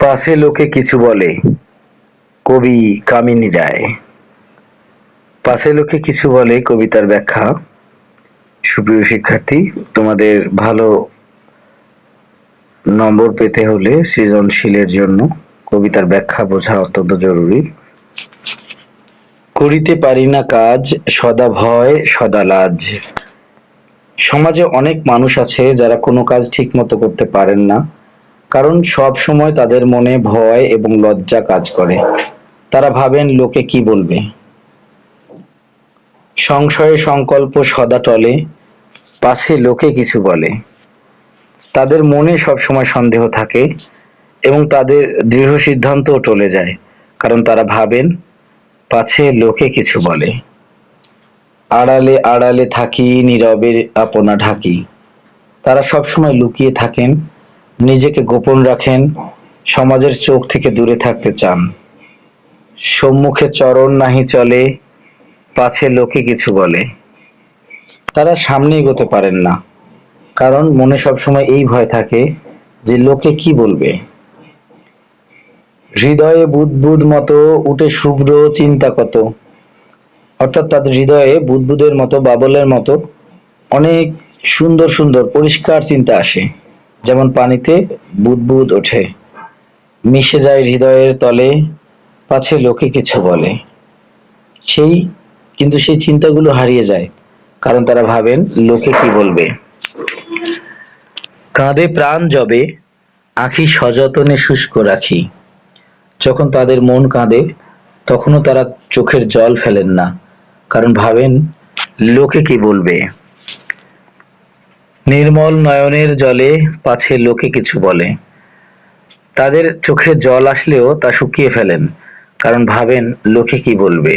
পাছে লোকে কিছু বলে, কবি কামিনী রায়। পাশে লোকে কিছু বলে কবিতার ব্যাখ্যা। সুপ্রিয় শিক্ষার্থী, তোমাদের ভালো নম্বর পেতে হলে সৃজনশীলের জন্য কবিতার ব্যাখ্যা বোঝা অত্যন্ত জরুরি। করিতে পারি না কাজ, সদা ভয়, সদা লাজ। সমাজে অনেক মানুষ আছে যারা কোনো কাজ ঠিক মতো করতে পারেন না। কারণ সব সময় তাদের মনে ভয় এবং লজ্জা কাজ করে। তারা ভাবেন, লোকে কি বলবে? সংশয়ে সংকল্প সদা টলে, পাছে লোকে কিছু বলে। তাদের মনে সব সময় সন্দেহ থাকে এবং তাদের দৃঢ় সিদ্ধান্তও টলে যায়, কারণ তারা ভাবেন, পাছে লোকে কিছু বলে। আড়ালে আড়ালে থাকি নীরবে আপনা ঢাকি। তারা সব সময় লুকিয়ে থাকেন নিজেকে গোপন রাখেন, সমাজের চোখ থেকে দূরে থাকতে চান। সম্মুখে চরণ নাহি চলে, পাছে লোকে কিছু বলে। তারা সামনে এগোতে পারেন না, কারণ মনে সবসময় এই ভয় থাকে যে লোকে কি বলবে। হৃদয়ে বুদবুদ মতো উঠে শুভ্র চিন্তা কত। অর্থাৎ তাদের হৃদয়ে বুদবুদের মতো, বাবলের মতো অনেক সুন্দর সুন্দর পরিষ্কার চিন্তা আসে। যেমন পানিতে বুদবুদ ওঠে, মিশে যায় হৃদয়ের তলে, পাছে লোকে কিছু বলে। সেই, কিন্তু সেই চিন্তাগুলো হারিয়ে যায়, কারণ তারা ভাবেন লোকে কি বলবে। কাঁধে প্রাণ জবে, আখি সযতনে শুষ্ক রাখি। যখন তাদের মন কাঁদে, তখনও তারা চোখের জল ফেলেন না, কারণ ভাবেন লোকে কি বলবে। নির্মল নয়নের জলে পাছে লোকে কিছু বলে। তাদের চোখে জল আসলেও তা শুকিয়ে ফেলেন, কারণ ভাবেন লোকে কি বলবে।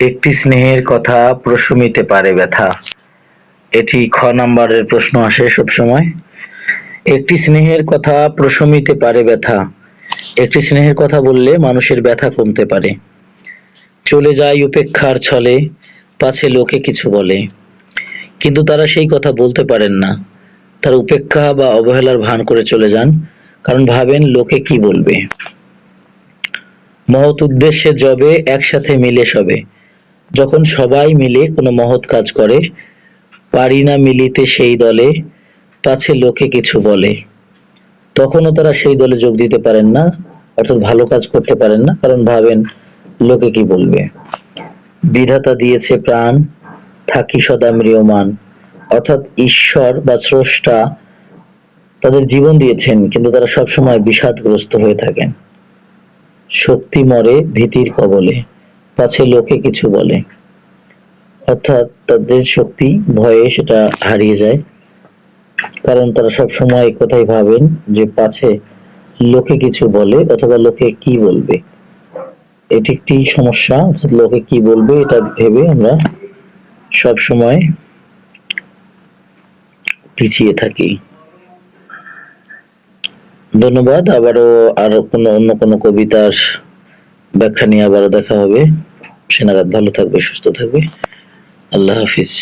একটি স্নেহের কথা প্রশমিতে পারে ব্যথা। এটি খ নাম্বারের প্রশ্ন আসে সবসময়। একটি স্নেহের কথা প্রশমিতে পারে ব্যথা। একটি স্নেহের কথা বললে মানুষের ব্যথা কমতে পারে। চলে যায় উপেক্ষার ছলে, পাছে লোকে কিছু বলে। কিন্তু তারা সেই কথা বলতে পারেন না। তার উপেক্ষা বা অবহেলার ভান করে চলে যান, কারণ ভাবেন লোকে কি বলবে। মহৎ উদ্দেশ্যে জবে একসাথে মিলে সবে। যখন সবাই মিলে কোনো মহৎ কাজ করে, পারি না মিলিতে সেই দলে, পাছে লোকে কিছু বলে। তখনও তারা সেই দলে যোগ দিতে পারেন না, অর্থাৎ ভালো কাজ করতে পারেন না, কারণ ভাবেন লোকে কি বলবে। বিধাতা দিয়েছে প্রাণ থাকি সদা ম্রিয়মান। অর্থাৎ ঈশ্বর বা স্রষ্টা তাদের জীবন দিয়েছেন, কিন্তু তারা সবসময় বিষাদগ্রস্ত হয়ে থাকেন। শক্তি মরে ভীতির কবলে, পাছে লোকে কিছু বলে। অর্থাৎ তাদের শক্তি ভয়ে সেটা হারিয়ে যায়। কারণ তারা সব সময় কথাই ভাবেন যে পাছে লোকে কিছু বলে অথবা লোকে কি বলবে। এটি একটি সমস্যা লোকে কি বলবে এটা ভেবে আমরা সব সময় পিছিয়ে থাকি। ধন্যবাদ, আবারও আর কোনো, অন্য কোনো কবিতার ব্যাখ্যা নিয়ে আবারও দেখা হবে। সেনাগাত ভালো থাকবে, সুস্থ থাকবে। আল্লাহ হাফিজ।